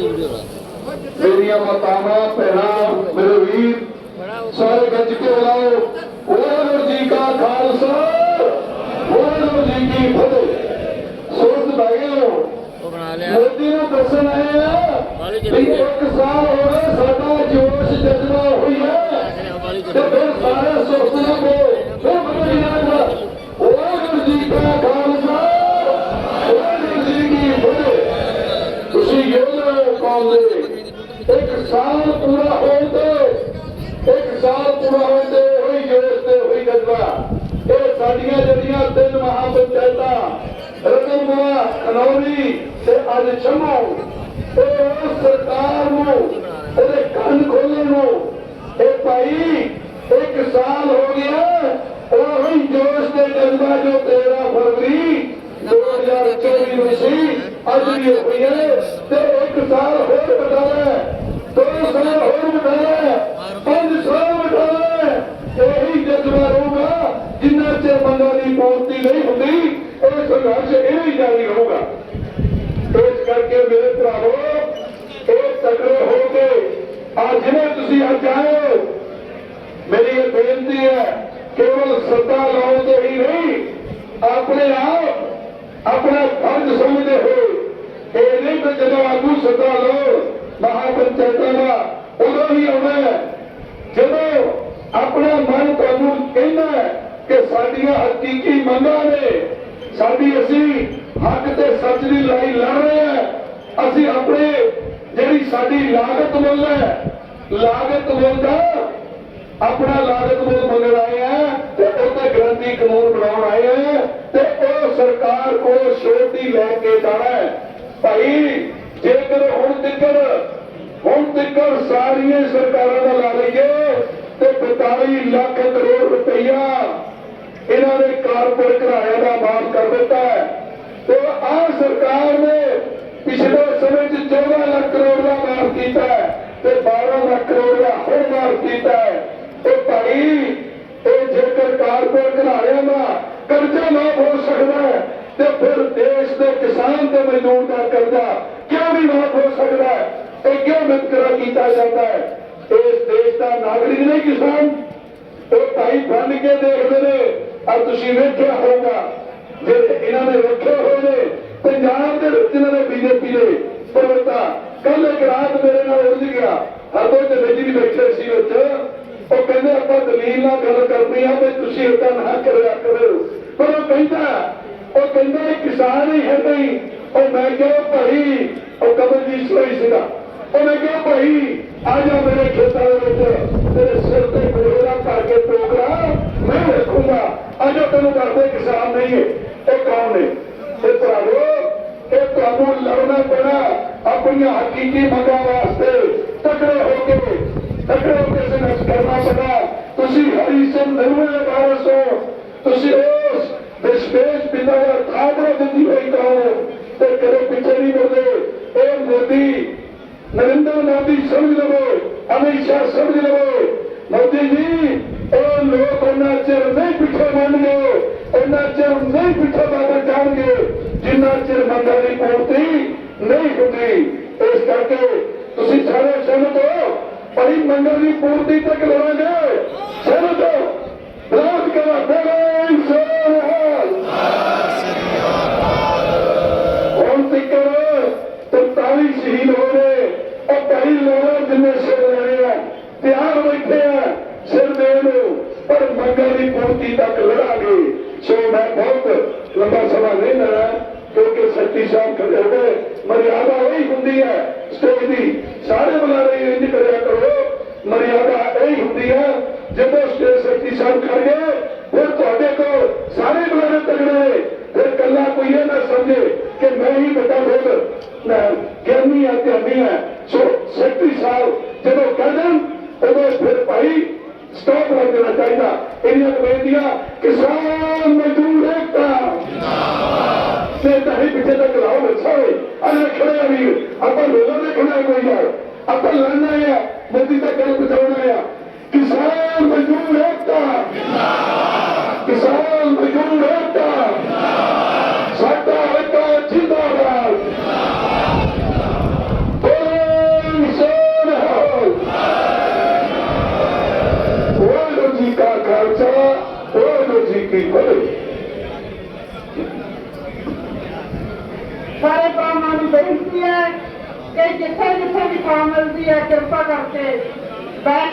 ਮੇਰੀਆਂ ਮਾਤਾਵਾਂ, ਭੈਣਾਂ, ਮੇਰੇ ਵੀਰ, ਸਾਰੇ ਗੱਜ ਕੇ ਬੁਲਾਓ। ਵਾਹਿਗੁਰੂ ਜੀ ਕਾ ਖਾਲਸਾ, ਵਾਹਿਗੁਰੂ ਜੀ ਕੀ ਫਤਿਹ। ਸੋਚ ਭਾਈਓ, ਮੋਦੀ ਨੂੰ ਦੱਸਣ ਆਏ ਆ ਵੀ ਇੱਕ ਸਾਲ ਹੋ ਗਏ ਸਾਡਾ ਜੋਸ਼ ਜਜ਼ਬਾ ਹੋਈ ਹੈ ਤੇ ਫਿਰ ਸਾਰੇ ਸੁਪਨੇ ਕੋ ਫਿਰ ਕੌਮ ਦੇ ਇੱਕ ਸਾਲ ਪੂਰਾ ਹੋਣ ਤੇ ਇੱਕ ਸਾਲ ਪੂਰਾ ਹੋਣ ਤੇ ਹੋਈ ਜੋਸ਼ ਤੇ ਹੋਈ ਜਜ਼ਬਾ ਇਹ ਸਾਡੀਆਂ ਜਿਹੜੀਆਂ ਤਿੰਨ ਮਹਾਪੰਚਾਇਤਾਂ ਰਤਨਪੁਰਾ ਖਨੌਰੀ ਤੇ ਅੱਜ ਛੰਮੋ ਇਹ ਸਰਕਾਰ ਨੂੰ ਇਹਦੇ ਕੰਨ ਖੋਲ੍ਹਣ ਨੂੰ ਇਹ ਭਾਈ ਇੱਕ ਸਾਲ ਹੋ ਗਿਆ ਉਹੀ ਜੋਸ਼ ਤੇ ਜਜ਼ਬਾ ਜੋ 13 ਫਰਵਰੀ 2024 ਨੂੰ ਸੀ ਅੱਜ ਵੀ ਹੋਈ ਹੈ ਤੇ ਇੱਕ ਸਾਲ ਹੋਰ ਬਤਾਇਆ ਦੋ ਸਾਲ ਹੋਰ ਬਤਾਇਆ ਪੰਜ ਸਾਲ ਬਤਾਇਆ ਇਹੀ ਜਜ਼ਬਾ ਰਹੂਗਾ ਜਿੰਨਾ ਚਿਰ ਮੰਗਾਂ ਦੀ ਪੂਰਤੀ ਨਹੀਂ ਹੁੰਦੀ ਇਹ ਸੰਘਰਸ਼ ਇਹ ਹੀ ਜਾਰੀ ਰਹੂਗਾ ਇਸ ਕਰਕੇ ਮੇਰੇ ਭਰਾਵੋ, ਇਹ ਤਕੜੇ ਹੋ ਕੇ ਆ ਜਿਵੇਂ ਤੁਸੀਂ ਅੱਜ ਆਏ ਹੋ ਮੇਰੀ ਇਹ ਬੇਨਤੀ ਹੈ, ਕੇਵਲ ਸੱਤਾ ਲਾਉਣ ਦੇ ਹੀ ਨਹੀਂ, ਆਪਣੇ ਆਪ ਆਪਣਾ ਫਰਜ਼ ਸਮਝਦੇ ਹੋ ਇਹ ਨਹੀਂ ਕਿ ਜਦੋਂ ਆਗੂ ਸੱਤਾ ਲਓ, ਮਹਾਪੰਚਾਇਤਾਂ ਦਾ, ਉਦੋਂ ਹੀ ਆਉਣਾ ਜਦੋਂ ਆਪਣਾ ਮਨ ਤੁਹਾਨੂੰ ਕਹਿੰਦਾ ਕਿ ਸਾਡੀਆਂ ਹਕੀਕੀ ਮੰਗਾਂ ਨੇ ਸਾਡੀ ਅਸੀਂ ਹੱਕ ਤੇ ਸੱਚ ਦੀ ਲੜਾਈ ਲੜ ਰਹੇ ਹਾਂ। ਅਸੀਂ ਆਪਣੇ ਜਿਹੜੀ ਸਾਡੀ ਲਾਗਤ ਮੁੱਲ ਹੈ, ਲਾਗਤ ਮੁੱਲ ਦਾ ਆਪਣਾ ਲਾਗਤ ਮੁੱਲ ਮੰਗਣ ਆਏ ਆ ਤੇ ਉਹਤੇ ਗਰੰਟੀ ਕਾਨੂੰਨ ਬਣਾਉਣ ਆਏ ਆ ਤੇ ਉਹ ਸਰਕਾਰ ਕੋਲ ਸ਼ੋਰਟੀ ਲੈ ਕੇ ਜਾਣਾ ਭਾਈ, ਜੇਕਰ ਹੁਣ ਤਿੱਕਰ ਹੁਣ ਤਿੱਕਰ ਸਾਰੀਆਂ ਸਰਕਾਰਾਂ ਦਾ ਲਾ ਲਈਏ ਤੇ 42 ਲੱਖ ਕਰੋੜ ਰੁਪਈਆ ਇਹਨਾਂ ਨੇ ਕਾਰਪੋਰੇਟ ਕਿਰਾਇਆ ਦਾ ਮਾਫ ਕਰ ਦਿੱਤਾ ਹੈ ਤੇ ਆਹ ਸਰਕਾਰ ਨੇ ਪਿਛਲੇ ਸਮੇਂ 'ਚ 14 ਲੱਖ ਕਰੋੜ ਦਾ ਮਾਫ ਕੀਤਾ ਹੈ ਤੇ 12 ਲੱਖ ਕਰੋੜ ਦਾ ਹੋਰ ਮਾਫ ਕੀਤਾ ਹੈ ਤੇ ਭਾਈ ਇਹ ਜੇਕਰ ਕਾਰਪੋਰੇਟ ਘਰਾਣਿਆਂ ਦਾ ਕਰਜ਼ਾ ਮਾਫ ਹੋ ਸਕਦਾ ਹੈ ਤੇ ਫਿਰ ਦੇਸ਼ ਦੇ ਕਿਸਾਨ ਤੇ ਮਜ਼ਦੂਰ ਦਾ ਕਰਜ਼ਾ ਕਿਉਂ ਨਹੀਂ ਮਾਫ ਹੋ ਸਕਦਾ ਹੈ? ਇਹ ਕਿਉਂ ਵਿਤਕਰਾ ਕੀਤਾ ਜਾਂਦਾ ਹੈ ਇਸ ਦੇਸ਼ ਦਾ ਨਾਗਰਿਕ ਨਹੀਂ ਕਿਸਾਨ ਉਹ ਭਾਈ ਬਣ ਕੇ ਦੇਖਦੇ ਨੇ ਆ ਤੁਸੀਂ ਵੇਖਿਆ ਹੋਊਗਾ ਜਿਹੜੇ ਇਹਨਾਂ ਨੇ ਰੱਖੇ ਹੋਏ ਨੇ ਪੰਜਾਬ ਦੇ ਵਿੱਚ ਇਹਨਾਂ ਨੇ ਬੀਜੇਪੀ ਦੇ ਪ੍ਰਵਰਤਾ ਕੱਲ ਇੱਕ ਰਾਤ ਮੇਰੇ ਨਾਲ ਉਲਝ ਗਿਆ ਹਰਦੋ ਵਿੱਚ ਵੀ ਬੈਠੇ ਸੀ ਵਿੱਚ। ਉਹ ਕਹਿੰਦੇ, ਆਪਾਂ ਦਲੀਲ ਨਾਲ ਗੱਲ ਕਰਨੀ ਆ ਵੀ ਤੁਸੀਂ ਇਦਾਂ ਨਾ ਕਰਿਆ ਕਰੋ ਪਰ ਉਹ ਕਹਿੰਦਾ ਉਹ ਕਹਿੰਦਾ ਕਿਸਾਨ ਹੀ ਹੈ ਨਹੀਂ। ਉਹ ਮੈਂ ਕਿਹਾ ਭਾਈ, ਉਹ ਕਬਰਜੀਤ ਸੋਈ ਸੀਗਾ। ਉਹਨੇ ਕਿਹਾ, ਭਾਈ, ਆ ਜਾ ਮੇਰੇ ਖੇਤਾਂ ਦੇ ਵਿੱਚ। ਤੇਰੇ ਸਿਰ ਤੇ ਗੋਲਾ ਕਰਕੇ ਟੋਕਰਾ। ਮੈਂ ਰੱਖੂੰਗਾ ਤੈਨੂੰ ਦੱਸਦੇ ਕਿਸਾਨ ਨਹੀਂ ਹੈ ਇਹ ਕੌਣ ਨੇ? ਇਹ ਭਰਾਵੋ, ਇਹ ਤੁਹਾਨੂੰ ਲੜਨਾ ਪੈਣਾ ਆਪਣੀਆਂ ਹਕੀਕੀ ਮੰਗਾਂ ਵਾਸਤੇ। ਤਕੜੇ ਹੋ ਕੇ, ਤਕੜੇ ਹੋ ਕੇ ਸੰਘਰਸ਼ ਕਰਨਾ ਪੈਣਾ। ਤੁਸੀਂ ਹਰੀ ਸਿੰਘ ਨਰਮੇ ਵਾਰਸ ਹੋ। ਤੁਸੀਂ ਉਸ ਵਿਸ਼ਵੇਸ਼ ਪਿਤਾ ਦਾ ਖਾਬੜਾ ਦਿੱਤੀ ਹੋਈ ਕਹੋ ਤੇ ਕਦੇ ਪਿੱਛੇ ਨਹੀਂ ਮੁੜਦੇ। ਇਹ ਮੋਦੀ, ਨਰਿੰਦਰ ਮੋਦੀ ਸਮਝ ਲਵੋ, ਅਮਿਤ ਸ਼ਾਹ ਸਮਝ ਲਵੋ। ਮੋਦੀ ਜੀ, ਇਹ ਲੋਕ ਉਹਨਾਂ ਚਿਰ ਨਹੀਂ ਪਿੱਛੇ ਮੰਨਗੇ ਉਹਨਾਂ ਚਿਰ ਨਹੀਂ ਪਿੱਛੇ ਬਾਬਾ ਜਾਣਗੇ, ਜਿੰਨਾ ਚਿਰ ਮੰਗਾਂ ਦੀ ਪੂਰਤੀ ਨਹੀਂ ਹੁੰਦੀ। ਇਸ ਕਰਕੇ ਤੁਸੀਂ ਸਾਰੇ ਸਹਿਮਤ ਹੋ ਭਾਈ ਮੰਗਾਂ ਦੀ ਪੂਰਤੀ ਤੱਕ ਲੜਾਂਗੇ। ਸਹਿਮਤ ਹੋ। ਵਿਰੋਧ ਕਰੋ ਬੋਲੇ ਸੋਹਲ ਹੁਣ ਤੱਕ 43 ਸ਼ਹੀਦ ਹੋ ਗਏ ਉਹ ਕਈ ਲੋਕ ਜਿੰਨੇ ਸਿਰ ਲੈਣੇ ਆ, ਤਿਆਰ ਬੈਠੇ ਆ। ਨੂੰ ਮੰਗਾਂ ਦੀ ਪੂਰਤੀ ਤੱਕ ਲੜਾਂਗੇ, ਸੋ ਮੈਂ ਬਹੁਤ ਲੰਬਾ ਸਮਾਂ ਨਹੀਂ ਲੜਾ, ਕਿਉਂਕਿ ਸੱਚੀ ਸਾਹਿਬ ਖੜੇ ਹੋ ਮਰਿਆਦਾ ਉਹੀ ਹੁੰਦੀ ਹੈ, ਸਟੇਜ ਦੀ ਸਾਰੇ ਬੁਲਾਰੇ ਇੰਜ ਕਰਿਆ ਕਰੋ, ਮਰਿਆਦਾ ਇਹੀ ਹੁੰਦੀ ਹੈ, ਜਦੋਂ ਸਟੇਜ ਸੱਚੀ ਸਾਹਿਬ ਖੜ ਗਏ ਫਿਰ ਤੁਹਾਡੇ ਕੋਲ ਸਾਰੇ ਬੁਲਾਰੇ ਤਗੜੇ ਫਿਰ ਕੱਲਾ ਕੋਈ ਇਹ ਨਾ ਸਮਝੇ ਕਿ ਮੈਂ ਹੀ ਵੱਡਾ ਬੋਲ ਮੈਂ ਗਿਆਨੀ ਆ ਧਿਆਨੀ ਹੈ ਸੋ ਸੈਕਟਰੀ ਸਾਹਿਬ ਜਦੋਂ ਕਹਿ ਕਹਿਣ ਉਦੋਂ ਫਿਰ ਭਾਈ ਸਟਾਪ ਕਰ ਦੇਣਾ ਚਾਹੀਦਾ। ਇਹਦੀਆਂ ਬੇਨਤੀਆਂ ਕਿਸਾਨ ਮਜ਼ਦੂਰ ਏਕਤਾ। ਤੇ ਤਾਂ ਹੀ ਪਿੱਛੇ ਤੱਕ ਲਾਓ, ਬੱਚਾ ਹੋਏ ਅਰੇ ਖੜੇ ਵੀਰ, ਆਪਾਂ ਲੋਕਾਂ ਦੇ ਖੜਾ ਕੋਈ ਯਾਰ ਆਪਾਂ ਲੜਨਾ ਹੈ ਮੋਦੀ ਤੱਕ ਗੱਲ ਪਹੁੰਚਾਉਣਾ ਹੈ ਕਿ ਜਿੱਥੇ ਜਿੱਥੇ ਵੀ ਥਾਂ ਮਿਲਦੀ ਹੈ ਕਿਰਪਾ ਕਰਕੇ ਬੈਠ